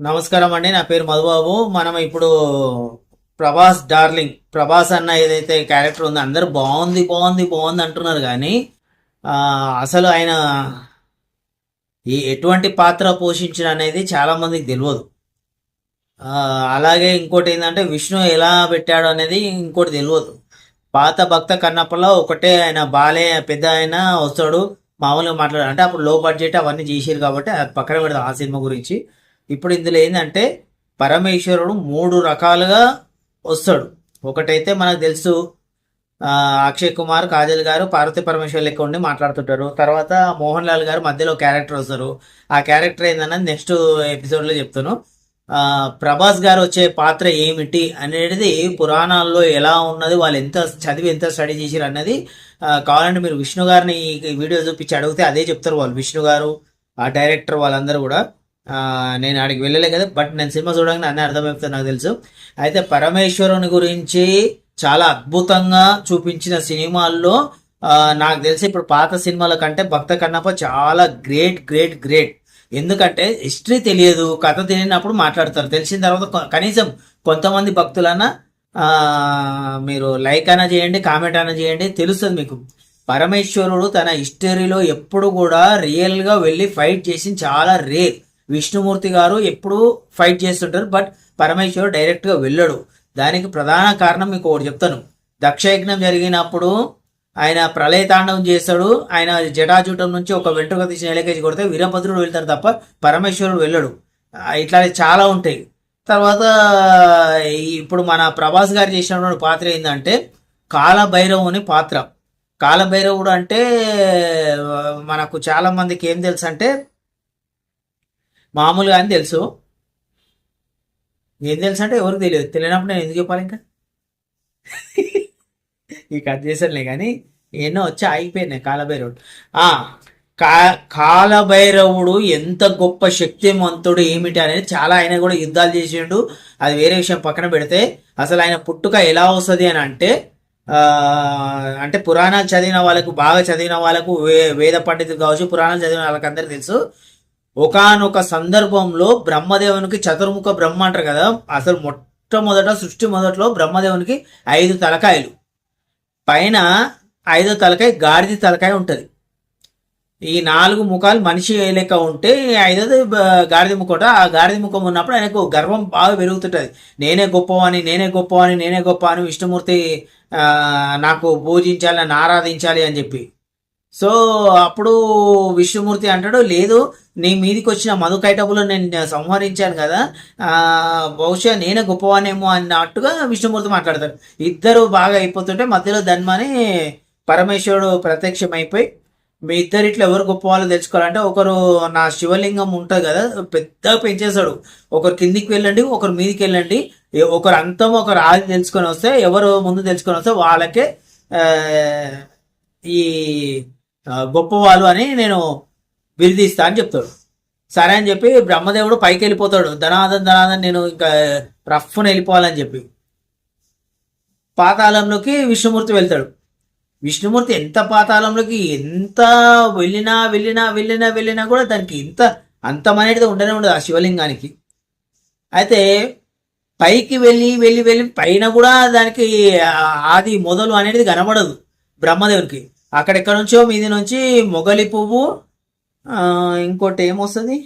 నమస్కారం అండి నా పేరు మధుబాబు. మనం ఇప్పుడు ప్రభాస్ డార్లింగ్ ప్రభాస్ అన్న ఏదైతే క్యారెక్టర్ ఉందో అందరూ బాగుంది బాగుంది బాగుంది అంటున్నారు కానీ అసలు ఆయన ఈ ఎటువంటి పాత్ర పోషించిన అనేది చాలామందికి తెలియదు. అలాగే ఇంకోటి ఏంటంటే విష్ణు ఎలా పెట్టాడు అనేది ఇంకోటి తెలియదు. పాత భక్త కన్నప్పలో ఒకటే ఆయన బాలే పెద్ద ఆయన వస్తాడు మామూలుగా మాట్లాడారు అంటే అప్పుడు లో బడ్జెట్ అవన్నీ చేసారు కాబట్టి అది పక్కన పెడదాం ఆ సినిమా గురించి. ఇప్పుడు ఇందులో ఏంటంటే పరమేశ్వరుడు మూడు రకాలుగా వస్తాడు. ఒకటైతే మనకు తెలుసు అక్షయ్ కుమార్ కాజల్ గారు పార్వతి పరమేశ్వర్ లెక్క ఉండి మాట్లాడుతుంటారు. తర్వాత మోహన్ లాల్ గారు మధ్యలో క్యారెక్టర్ వస్తారు. ఆ క్యారెక్టర్ ఏందన్నది నెక్స్ట్ ఎపిసోడ్లో చెప్తాను. ప్రభాస్ గారు వచ్చే పాత్ర ఏమిటి అనేది పురాణాల్లో ఎలా ఉన్నది వాళ్ళు ఎంత చదివి ఎంత స్టడీ చేసారు అన్నది కావాలంటే మీరు విష్ణు గారిని వీడియో చూపించి అడిగితే అదే చెప్తారు వాళ్ళు. విష్ణు గారు ఆ డైరెక్టర్ వాళ్ళందరూ కూడా. నేను ఆడికి వెళ్ళలే కదా బట్ నేను సినిమా చూడగానే అన్నీ అర్థమైపోతుంది నాకు తెలుసు. అయితే పరమేశ్వరుని గురించి చాలా అద్భుతంగా చూపించిన సినిమాల్లో నాకు తెలిసి ఇప్పుడు పాత సినిమాల కంటే భక్త కన్నప్ప చాలా గ్రేట్ గ్రేట్ గ్రేట్. ఎందుకంటే హిస్టరీ తెలియదు కథ తెలియనప్పుడు మాట్లాడతారు. తెలిసిన తర్వాత కనీసం కొంతమంది భక్తులన్నా మీరు లైక్ అయినా చేయండి కామెంట్ అయినా చేయండి తెలుస్తుంది మీకు. పరమేశ్వరుడు తన హిస్టరీలో ఎప్పుడు కూడా రియల్గా వెళ్ళి ఫైట్ చేసి చాలా రేర్. విష్ణుమూర్తి గారు ఎప్పుడూ ఫైట్ చేస్తుంటారు బట్ పరమేశ్వరుడు డైరెక్ట్గా వెళ్ళడు. దానికి ప్రధాన కారణం మీకు ఒకటి చెప్తాను. దక్షయజ్ఞం జరిగినప్పుడు ఆయన ప్రళయతాండవం చేస్తాడు. ఆయన జటాజూటం నుంచి ఒక వెంట్రుక తీసిన ఎలకేసి కొడితే వీరభద్రుడు వెళ్తాడు తప్ప పరమేశ్వరుడు వెళ్ళడు. ఇట్లాంటివి చాలా ఉంటాయి. తర్వాత ఇప్పుడు మన ప్రభాస్ గారు చేసినటువంటి పాత్ర ఏంటంటే కాలభైరవుని పాత్ర. కాలభైరవుడు అంటే మనకు చాలామందికి ఏం తెలుసు అంటే మామూలుగా అని తెలుసు. ఏం తెలుసు అంటే ఎవరికి తెలియదు. తెలియనప్పుడు నేను ఎందుకు చెప్పాలి ఇంకా? ఈ కట్ చేశానులే కానీ ఎన్నో వచ్చి ఆగిపోయినాయి. కాలభైరవుడు. ఆ కా కాలభైరవుడు ఎంత గొప్ప శక్తివంతుడు ఏమిటి అనేది చాలా ఆయన కూడా యుద్ధాలు చేసిండు. అది వేరే విషయం పక్కన పెడితే అసలు ఆయన పుట్టుక ఎలా వస్తుంది అని అంటే అంటే పురాణాలు చదివిన వాళ్ళకు బాగా చదివిన వాళ్ళకు వే వేద పండితులు కావచ్చు పురాణాలు చదివిన వాళ్ళకి అందరికీ తెలుసు. ఒకానొక సందర్భంలో బ్రహ్మదేవునికి చతుర్ముఖ బ్రహ్మ అంటారు కదా అసలు మొట్టమొదట సృష్టి మొదట్లో బ్రహ్మదేవునికి ఐదు తలకాయలు. పైన ఐదో తలకాయ గాడిద తలకాయ ఉంటుంది. ఈ నాలుగు ముఖాలు మనిషి లెక్క ఉంటే ఐదోది గాడిద ముఖం ఆ గాడిద ముఖం ఉన్నప్పుడు ఆయనకు గర్వం బాగా పెరుగుతుంటుంది. నేనే గొప్పవాని నేనే గొప్పవాని నేనే గొప్ప అని విష్ణుమూర్తి నాకు పూజించాలి నన్ను ఆరాధించాలి అని చెప్పి. సో అప్పుడు విష్ణుమూర్తి అంటాడు లేదు నీ మీదికి వచ్చిన మధుకైటపులో నేను సంహరించాను కదా. బహుశా నేనే గొప్పవానేమో అన్నట్టుగా విష్ణుమూర్తి మాట్లాడతారు ఇద్దరు బాగా అయిపోతుంటే మధ్యలో ధన్మని పరమేశ్వరుడు ప్రత్యక్షమైపోయి మీ ఇద్దరిట్లో ఎవరు గొప్ప వాళ్ళు తెలుసుకోవాలంటే ఒకరు నా శివలింగం ఉంటుంది కదా పెద్దగా పెంచేశాడు. ఒకరు కిందికి వెళ్ళండి ఒకరు మీదికి వెళ్ళండి. ఒకరు అంతం ఒకరు ఆది తెలుసుకొని వస్తే ఎవరు ముందు తెలుసుకొని వస్తే వాళ్ళకే ఈ గొప్పవాళ్ళు అని నేను బిరుదిస్తా అని చెప్తాడు. సరే అని చెప్పి బ్రహ్మదేవుడు పైకి వెళ్ళిపోతాడు. ధనాదం ధనాదన్ నేను ఇంకా రఫ్ను వెళ్ళిపోవాలని చెప్పి. పాతాళంలోకి విష్ణుమూర్తి వెళ్తాడు. విష్ణుమూర్తి ఎంత పాతాళంలోకి ఎంత వెళ్ళినా వెళ్ళినా వెళ్ళినా వెళ్ళినా కూడా దానికి ఇంత అంతమనేది ఉండనే ఉండదు ఆ శివలింగానికి. అయితే పైకి వెళ్ళి వెళ్ళి వెళ్ళి పైన కూడా దానికి ఆది మొదలు అనేది కనబడదు బ్రహ్మదేవునికి. అక్కడెక్కడ నుంచో మీది నుంచి మొగలి పువ్వు ఇంకోటి ఏమొస్తుంది?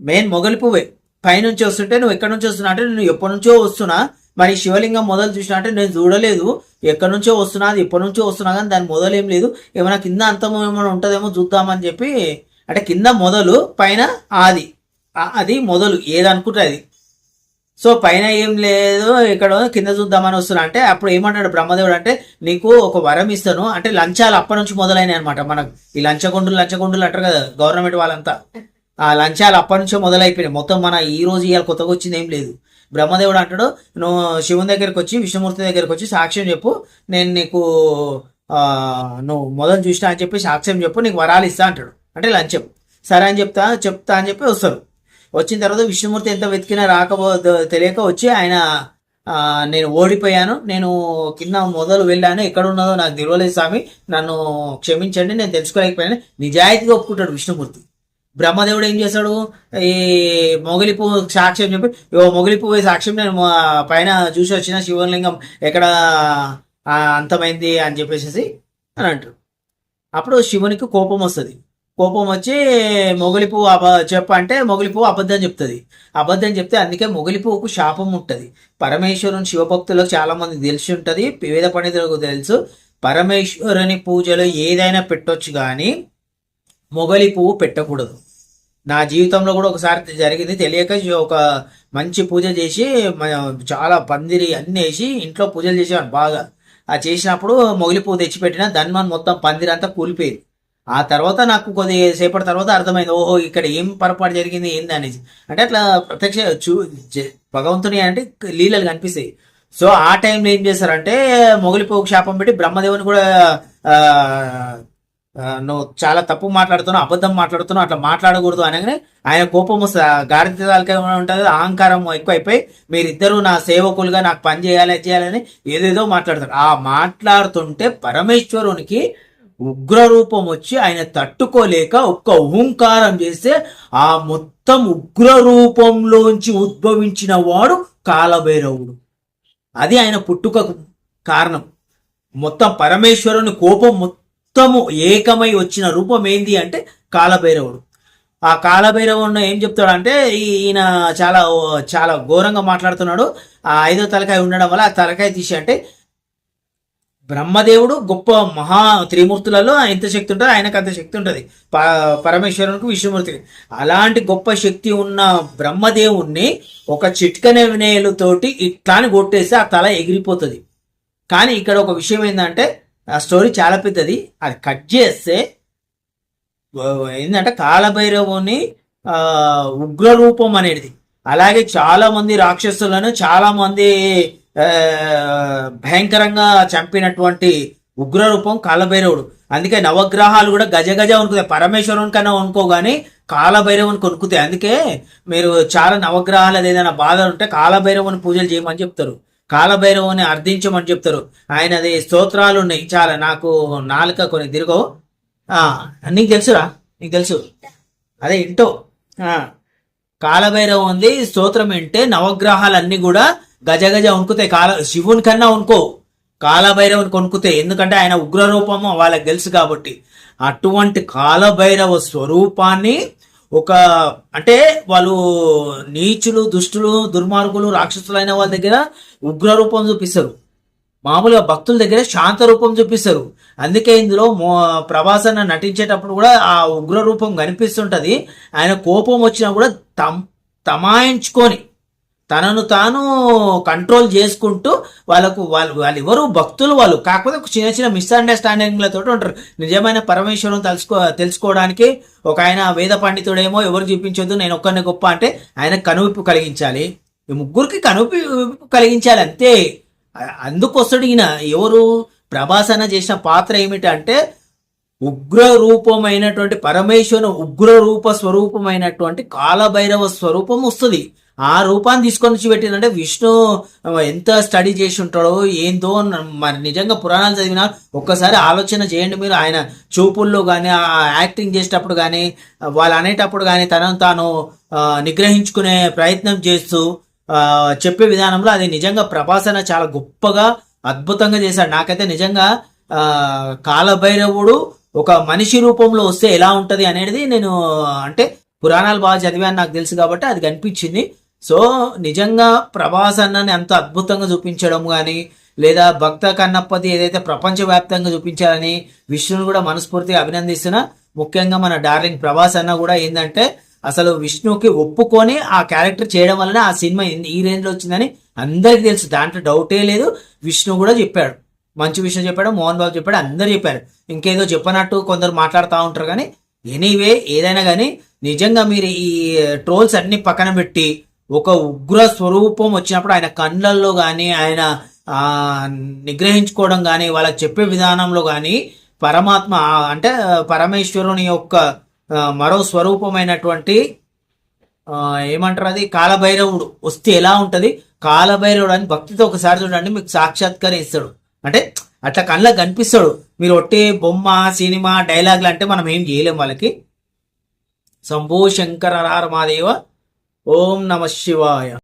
మెయిన్ మొగలి పువ్వే. పైనుంచి వస్తుంటే నువ్వు ఎక్కడి నుంచి వస్తున్నా? అంటే నేను ఎప్పటి నుంచో వస్తున్నా. మరి శివలింగం మొదలు చూసినా అంటే నేను చూడలేదు. ఎక్కడి నుంచో వస్తున్నా అది ఎప్పటి నుంచో వస్తున్నా కానీ దాని మొదలు ఏం లేదు. ఏమైనా కింద అంతము ఏమైనా ఉంటుందేమో చూద్దామని చెప్పి అంటే కింద మొదలు పైన ఆది. అది మొదలు. ఏదనుకుంటే అది. సో పైన ఏం లేదు ఇక్కడ కింద చూద్దామని వస్తున్నా. అంటే అప్పుడు ఏమంటాడు బ్రహ్మదేవుడు అంటే నీకు ఒక వరం ఇస్తాను. అంటే లంచాలు అప్పటి నుంచి మొదలైనాయి అనమాట మనకు ఈ లంచగొండులు లంచగొండులు అంటారు కదా గవర్నమెంట్ వాళ్ళంతా. ఆ లంచాలు అప్పటి నుంచే మొదలైపోయినాయి. మొత్తం మన ఈ రోజు ఇవాళ కొత్తగా వచ్చింది ఏం లేదు. బ్రహ్మదేవుడు అంటాడు నువ్వు శివుని దగ్గరికి వచ్చి విష్ణుమూర్తి దగ్గరికి వచ్చి సాక్ష్యం చెప్పు. నేను నీకు నువ్వు మొదలు చూసినా అని చెప్పి సాక్ష్యం చెప్పు. నీకు వరాలు ఇస్తా అంటాడు. అంటే లంచం. సరే అని చెప్తా చెప్తా అని చెప్పి వస్తారు. వచ్చిన తర్వాత విష్ణుమూర్తి ఎంత వెతికినా రాకపో తెలియక వచ్చి ఆయన నేను ఓడిపోయాను నేను కింద మొదలు వెళ్ళాను ఎక్కడ ఉన్నదో నాకు తెలియలేదు స్వామి నన్ను క్షమించండి నేను తెలుసుకోలేకపోయాను నిజాయితీగా ఒప్పుకుంటాడు విష్ణుమూర్తి. బ్రహ్మదేవుడు ఏం చేశాడు? ఈ మొగలి పువ్వు సాక్ష్యం చెప్పి ఓ మొగలి పువ్వు సాక్ష్యం నేను మా పైన చూసి వచ్చిన శివలింగం ఎక్కడ అంతమైంది అని చెప్పేసి అని అంటారు. అప్పుడు శివునికి కోపం వస్తుంది. కోపం వచ్చి మొగలి పువ్వు అబ చెప్ప అంటే మొగలి పువ్వు అబద్ధం చెప్తుంది. అబద్ధం చెప్తే అందుకే మొగలి పువ్వుకు శాపం ఉంటుంది. పరమేశ్వరుని శివభక్తులకు చాలా మంది తెలిసి ఉంటుంది. వేద పండితులకు తెలుసు. పరమేశ్వరుని పూజలో ఏదైనా పెట్టొచ్చు కానీ మొగలి పువ్వు పెట్టకూడదు. నా జీవితంలో కూడా ఒకసారి జరిగింది. తెలియక ఒక మంచి పూజ చేసి చాలా పందిరి అన్నీ వేసి ఇంట్లో పూజలు చేసేవాడు బాగా. ఆ చేసినప్పుడు మొగలి పువ్వు తెచ్చిపెట్టిన ధన్వన్ మొత్తం పందిరి అంతా కూలిపోయింది. ఆ తర్వాత నాకు కొద్ది సేపటి తర్వాత అర్థమైంది ఓహో ఇక్కడ ఏం పొరపాటు జరిగింది ఏంది అనేసి. అంటే అట్లా ప్రత్యక్ష చూ భగవంతుని అంటే లీలలు కనిపిస్తాయి. సో ఆ టైంలో ఏం చేశారంటే మొగలిపోకు శాపం పెట్టి బ్రహ్మదేవుని కూడా నువ్వు చాలా తప్పు మాట్లాడుతున్నావు అబద్ధం మాట్లాడుతున్నావు అట్లా మాట్లాడకూడదు అనగానే ఆయన కోపం వస్తుంది ఉంటుంది అహంకారం అహంకారం ఎక్కువైపోయి మీరిద్దరూ నా సేవకులుగా నాకు పని చేయాలి చేయాలని ఏదేదో మాట్లాడతారు. ఆ మాట్లాడుతుంటే పరమేశ్వరునికి ఉగ్ర రూపం వచ్చి ఆయన తట్టుకోలేక ఒక్క ఓంకారం చేస్తే ఆ మొత్తం ఉగ్ర రూపంలోంచి ఉద్భవించిన వాడు కాలభైరవుడు. అది ఆయన పుట్టుకకు కారణం. మొత్తం పరమేశ్వరుని కోపం మొత్తము ఏకమై వచ్చిన రూపం ఏంది అంటే కాలభైరవుడు. ఆ కాలభైరవుడు ఏం చెప్తాడంటే ఈయన చాలా చాలా ఘోరంగా మాట్లాడుతున్నాడు. ఆ ఐదో తలకాయ ఉండడం వల్ల ఆ తలకాయ తీసి అంటే బ్రహ్మదేవుడు గొప్ప మహా త్రిమూర్తులలో ఎంత శక్తి ఉంటుంది ఆయనకు అంత శక్తి ఉంటుంది. ప- పరమేశ్వరునికి విష్ణుమూర్తికి. అలాంటి గొప్ప శక్తి ఉన్న బ్రహ్మదేవుణ్ణి ఒక చిట్కన వినయలతోటి ఇట్లాని కొట్టేస్తే ఆ తల ఎగిరిపోతుంది. కానీ ఇక్కడ ఒక విషయం ఏంటంటే ఆ స్టోరీ చాలా పెద్దది. అది కట్ చేస్తే ఏంటంటే కాలభైరవుని ఉగ్ర రూపం అనేది. అలాగే చాలా మంది రాక్షసులను చాలా మంది భయంకరంగా చంపినటువంటి ఉగ్రరూపం కాలభైరవుడు. అందుకే నవగ్రహాలు కూడా గజ గజ వణుకుతాయి. పరమేశ్వరుని కన్నా వణుకోగాని కాలభైరవుని కొనుక్కుతాయి. అందుకే మీరు చాలా నవగ్రహాలు ఏదైనా బాధ ఉంటే కాలభైరవుని పూజలు చేయమని చెప్తారు. కాలభైరవుని అర్థించమని చెప్తారు. ఆయనది స్తోత్రాలు ఉన్నాయి. చాలా నాకు నాలుక కొన్ని తిరగవు. నీకు తెలుసురా? నీకు తెలుసు. అదే ఇంటో. ఆ, కాలభైరవం ఉంది. స్తోత్రం వింటే నవగ్రహాలన్నీ కూడా గజ గజ వణుకుతాయి కాల శివుని కన్నా వణుకో కాలభైరవుని కొనుకుతే ఎందుకంటే ఆయన ఉగ్ర రూపము వాళ్ళకి తెలుసు కాబట్టి. అటువంటి కాలభైరవ స్వరూపాన్ని ఒక అంటే వాళ్ళు నీచులు దుష్టులు దుర్మార్గులు రాక్షసులైన వాళ్ళ దగ్గర ఉగ్ర రూపం చూపిస్తారు. మామూలుగా భక్తుల దగ్గర శాంత రూపం చూపిస్తారు. అందుకే ఇందులో మో ప్రభాసన్న నటించేటప్పుడు కూడా ఆ ఉగ్ర రూపం కనిపిస్తుంటది. ఆయన కోపం వచ్చినా కూడా తమ్ తమాయించుకొని తనను తాను కంట్రోల్ చేసుకుంటూ వాళ్ళకు వాళ్ళు వాళ్ళు ఎవరు భక్తులు వాళ్ళు కాకపోతే చిన్న చిన్న మిస్అండర్స్టాండింగ్లతో ఉంటారు. నిజమైన పరమేశ్వరం తెలుసుకో తెలుసుకోవడానికి ఒక ఆయన వేద పండితుడేమో ఎవరు చూపించొద్దు నేను ఒక్కరిని గొప్ప అంటే ఆయన కనువిప్పు కలిగించాలి. ఈ ముగ్గురికి కనుపి కలిగించాలి అంతే. అందుకొస్తాడు ఈయన ఎవరు ప్రభాసన చేసిన పాత్ర ఏమిటంటే ఉగ్ర రూపమైనటువంటి పరమేశ్వరుని ఉగ్ర రూప స్వరూపమైనటువంటి కాలభైరవ స్వరూపం వస్తుంది. ఆ రూపాన్ని తీసుకొని వచ్చి పెట్టిందంటే విష్ణు ఎంత స్టడీ చేసి ఉంటాడో ఏందో మరి నిజంగా పురాణాలు చదివినా ఒక్కసారి ఆలోచన చేయండి మీరు. ఆయన చూపుల్లో కానీ ఆ యాక్టింగ్ చేసేటప్పుడు కానీ వాళ్ళు అనేటప్పుడు కానీ తనను తాను నిగ్రహించుకునే ప్రయత్నం చేస్తూ చెప్పే విధానంలో అది నిజంగా ప్రభాసన చాలా గొప్పగా అద్భుతంగా చేశాడు. నాకైతే నిజంగా కాలభైరవుడు ఒక మనిషి రూపంలో వస్తే ఎలా ఉంటుంది అనేది నేను అంటే పురాణాలు బాగా చదివాను నాకు తెలుసు కాబట్టి అది కనిపించింది. సో నిజంగా ప్రభాస్ అన్నని ఎంత అద్భుతంగా చూపించడం కానీ లేదా భక్త కన్నప్పది ఏదైతే ప్రపంచవ్యాప్తంగా చూపించాలని విష్ణుని కూడా మనస్ఫూర్తిగా అభినందిస్తున్నా ముఖ్యంగా మన డార్లింగ్ ప్రభాస్ అన్న కూడా ఏంటంటే అసలు విష్ణుకి ఒప్పుకొని ఆ క్యారెక్టర్ చేయడం వలన ఆ సినిమా ఈ రేంజ్లో వచ్చిందని అందరికీ తెలుసు. దాంట్లో డౌటే లేదు. విష్ణు కూడా చెప్పాడు. మంచి విషయం చెప్పాడు మోహన్ బాబు చెప్పాడు అందరు చెప్పారు. ఇంకేదో చెప్పనట్టు కొందరు మాట్లాడుతూ ఉంటారు కానీ ఎనీవే ఏదైనా కానీ నిజంగా మీరు ఈ ట్రోల్స్ అన్ని పక్కన పెట్టి ఒక ఉగ్ర స్వరూపం వచ్చినప్పుడు ఆయన కళ్ళల్లో కానీ ఆయన నిగ్రహించుకోవడం కానీ వాళ్ళకి చెప్పే విధానంలో కానీ పరమాత్మ అంటే పరమేశ్వరుని యొక్క మరో స్వరూపమైనటువంటి ఏమంటారు అది? కాలభైరవుడు. వస్తే ఎలా ఉంటుంది? కాలభైరవుడు అని భక్తితో ఒకసారి చూడండి మీకు సాక్షాత్కరిస్తాడు అంటే అట్లా కళ్ళకు కనిపిస్తాడు. మీరు ఒట్టి బొమ్మ సినిమా డైలాగులు అంటే మనం ఏం చేయలేం వాళ్ళకి. శంభో శంకర హర మాదేవ ఓం నమ శివాయ.